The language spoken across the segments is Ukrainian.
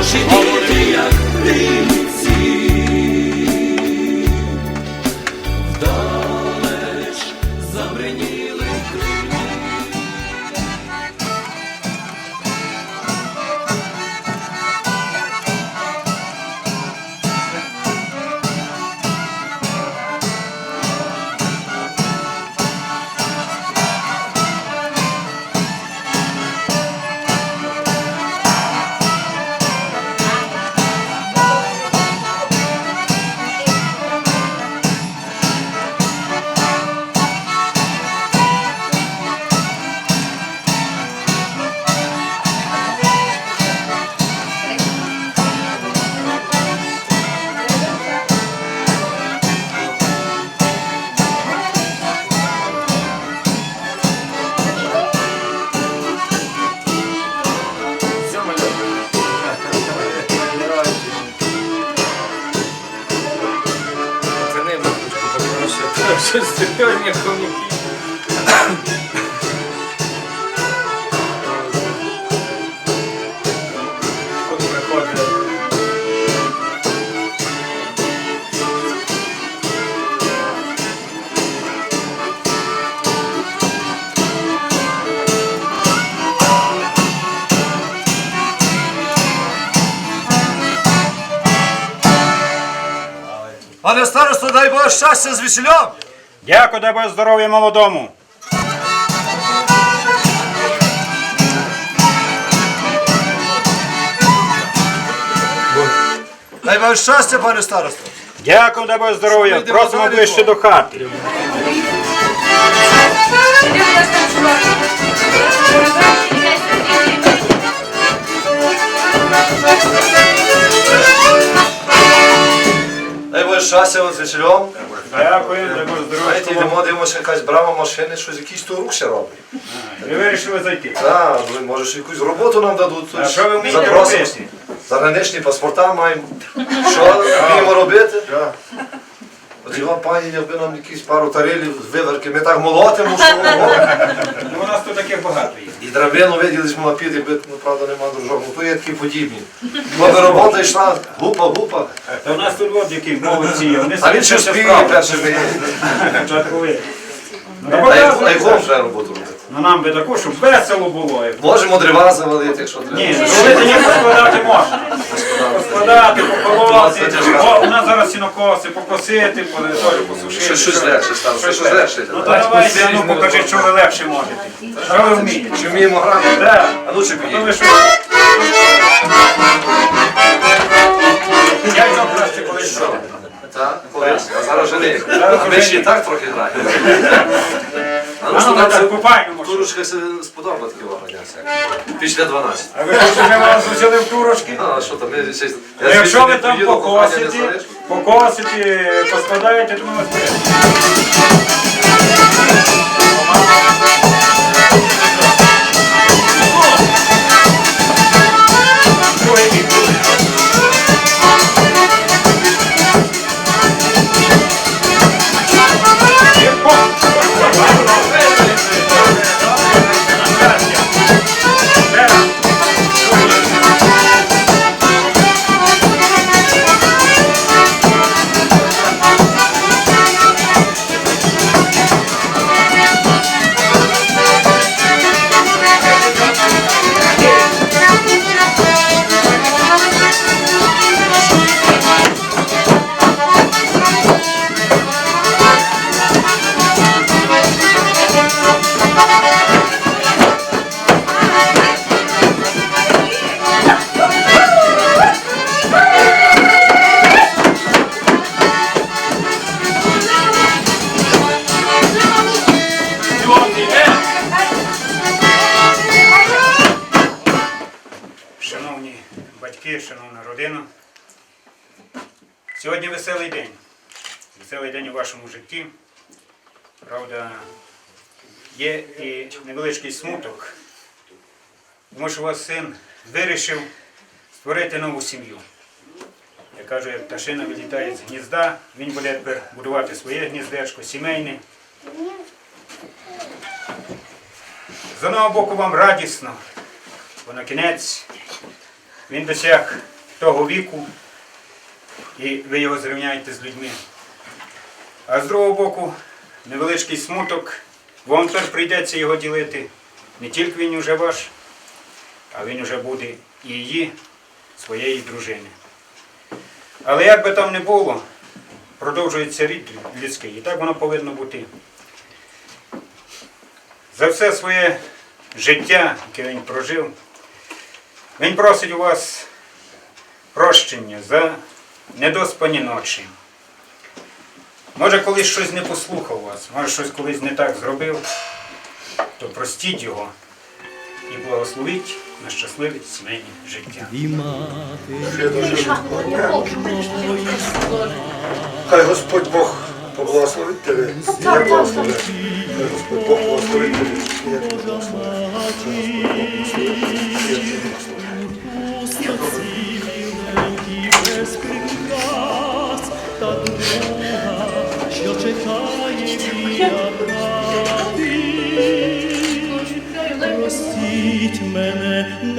Hoş Серйозні хомяки. От приходить. Пане старосто, дай Боже щастя з весіллям! Дякую, дай Боже здоров'я молодому. Дай Боже щастя, пане старосто! Дякую, дай Боже здоров'я. Просимо ближче до хати. Дай Боже щастя вам з весіллям! Дякую, дай Боже Знаєте, йдемо, дивимося, якась брама машини, щось якийсь то рух ще робить. Ми вирішили зайти. Так, ну, може якусь роботу нам дадуть. А що ви вмієте запросимо. робити? Заграничні паспорта маємо. Що вміємо робити? От його пані, якби нам якісь пару тарелів з виверки, ми так молотимо, що воно. Ну, у нас тут таких багато є. І драбину виділи з молопід, якби, ну, правда, нема дружок. Ну, то є такі подібні. Коли робота йшла, гупа, гупа. Та у нас тут от які молодці. є. Вони А він ще самі спіє перший виїзд. Спочатку ви. Ну, А показуйте. якому роботу робити? Ну нам би таку, щоб весело було. Можемо дрова завалити, якщо треба. Ні, робити не поскладати можна. Поскладати, поколоти. О, у нас зараз сінокоси, покосити, по- посушити. Щось легше стало, щось щось легше. Ну то давайте, ну покажіть, що ви легше можете. Що ви вмієте? Чи вміємо грати? Да. А ну чи? Я його краще колись. Так, колись. А зараз вже не. А ми ще і так трохи граємо. А А ну що ну так купаємо. Може. турочка се сподобала такі вагання. Після 12. А ви хочете, ми вас взяли в турочки? А що там, я, ще... Я А Якщо ви там поїду, кохання не покосите, залишу. покосите, поскладаєте, то ми вас беремо. Є і невеличкий смуток, тому що ваш син вирішив створити нову сім'ю. Я кажу, як пташина вилітає з гнізда, він буде будувати своє гніздечко, сімейне. З одного боку вам радісно, бо на кінець він досяг того віку, і ви його зрівняєте з людьми. А з другого боку, невеличкий смуток, вам теж прийдеться його ділити. Не тільки він уже ваш, а він уже буде і її, своєї дружини. Але як би там не було, продовжується рід людський, і так воно повинно бути. За все своє життя, яке він прожив, він просить у вас прощення за недоспані ночі. Може, колись щось не послухав вас, може щось колись не так зробив, то простіть його і благословіть на щасливе сімейне життя. Хай Господь Бог поблагословить тебе. і Я благословлю. Хай Господь Бог благословить тебе. і Я благословить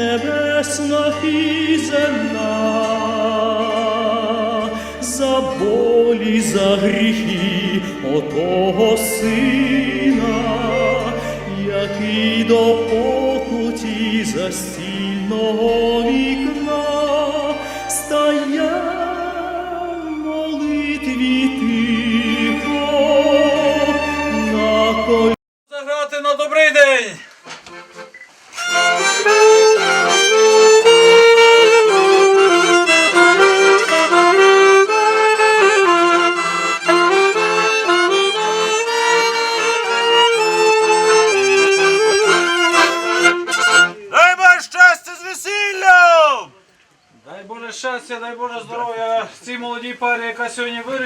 небесна і земна, за болі, за гріхи отого сина, який до покуті застільного вікна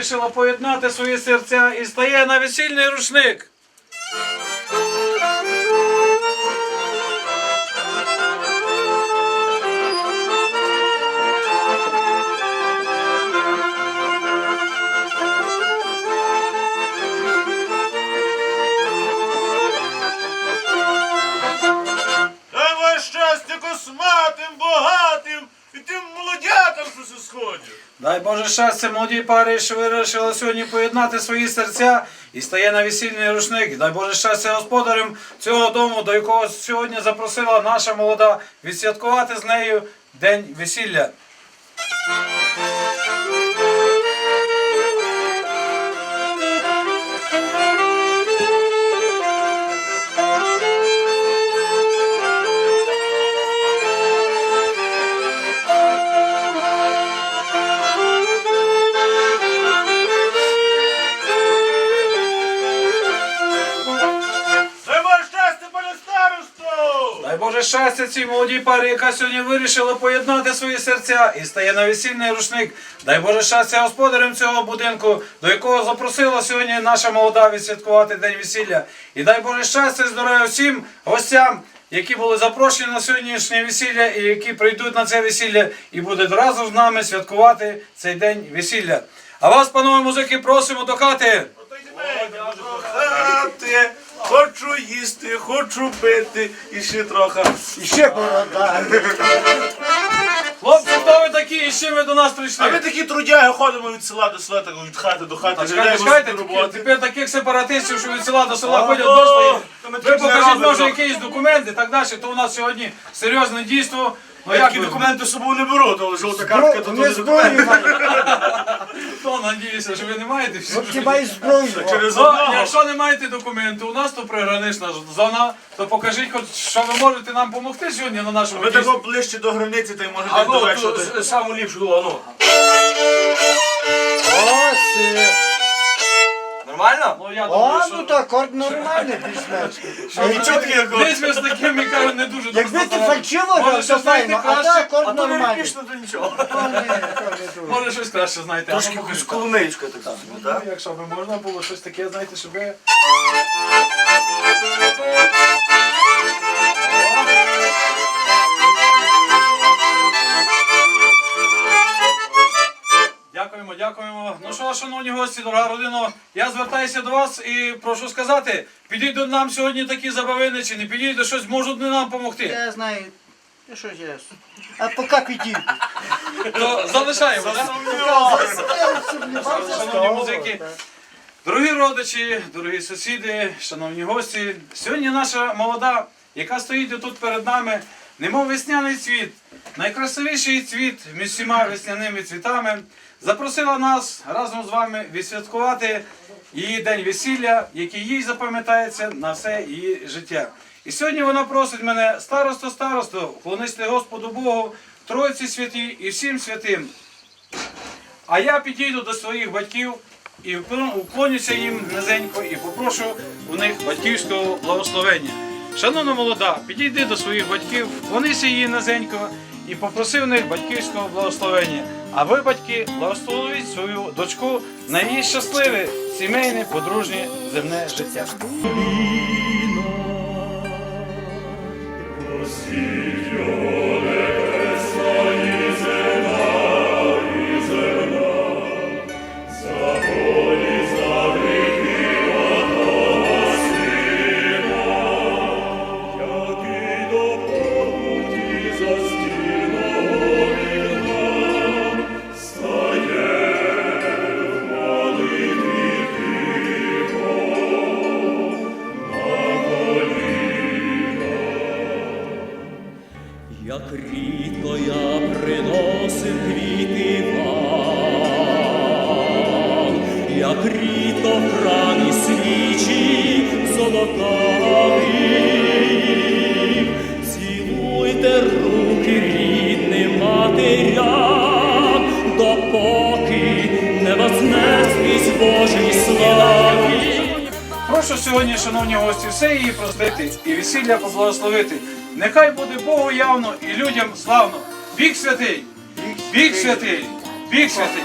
вирішила поєднати свої серця і стає на весільний рушник. Щастя молодій парі, що вирішила сьогодні поєднати свої серця і стає на весільний рушник. Дай Боже щастя господарям цього дому, до якого сьогодні запросила наша молода відсвяткувати з нею день весілля. Боже щастя цій молодій парі, яка сьогодні вирішила поєднати свої серця і стає на весільний рушник. Дай Боже щастя господарям цього будинку, до якого запросила сьогодні наша молода відсвяткувати день весілля. І дай Боже щастя і здоров'я всім гостям, які були запрошені на сьогоднішнє весілля і які прийдуть на це весілля і будуть разом з нами святкувати цей день весілля. А вас, панове музики, просимо до хати. Хати, хочу їсти, хочу пити і ще трохи. І ще Хлопці, хто ви такі і чим ви до нас прийшли? А ми такі трудяги ходимо від села до села, так від хати до хати. Чекайте, чекайте, до тепер таких сепаратистів, що від села до села ходять. Та ми Ви покажіть, може, якісь документи, так далі, то у нас сьогодні серйозне дійство. Ну Я як такі ви? документи з собою не беру, то жовта картка, то не документи. То надіюся, що ви не маєте всі. Хіба і зброю? Через Ну, одного. якщо не маєте документу, у нас то пригранична зона, то покажіть, хоч, що ви можете нам допомогти сьогодні на нашому Ви дійстві. тако ближче до границі, та й може А десь до ну, саму ліпшу, ну, ну. Ось. е, Нормально? Ну, я думаю, О, що... ну корд акорд нормальний більш-менш. А нічого таке, як Десь ми з такими, кажуть, не дуже Якби ти фальшиво Може, грав, то щось знаєте файно, а то краще? акорд А то не нормальний. випішно, то нічого. То не- то не дуже. Може, щось краще знаєте. а ну, Трошки покажіть. коломеєчка так собі, Ну, якщо б можна було щось таке, знаєте, щоб ви... Дякуємо, дякуємо. Ну що, шановні гості, дорога родина, я звертаюся до вас і прошу сказати, підійдуть нам сьогодні такі забавини чи не підійдуть, щось можуть не нам допомогти. Я знаю, Ну що ж? А поки підійду. То залишаємо, так? Шановні музики, дорогі родичі, дорогі сусіди, шановні гості, сьогодні наша молода, яка стоїть тут перед нами, немов весняний цвіт, найкрасивіший цвіт між всіма весняними цвітами, запросила нас разом з вами відсвяткувати її день весілля, який їй запам'ятається на все її життя. І сьогодні вона просить мене, старосто, старосто, вклонисти Господу Богу, Тройці святі і всім святим. А я підійду до своїх батьків і вклон- вклонюся їм низенько і попрошу у них батьківського благословення. Шановна молода, підійди до своїх батьків, вклонися її низенько і попросив них батьківського благословення. А ви, батьки, благословіть свою дочку на її щасливе, сімейне, подружнє земне життя. Рідко я приносив квіти вам, як рідко в храмі свічі золотаві, цілуйте руки рідним матерям, допоки не вознеслись Божій славі. Прошу сьогодні, шановні гості, все її простити і весілля поблагословити. Нехай буде Богу явно і людям славно. Вік святий! вік святий! вік святий!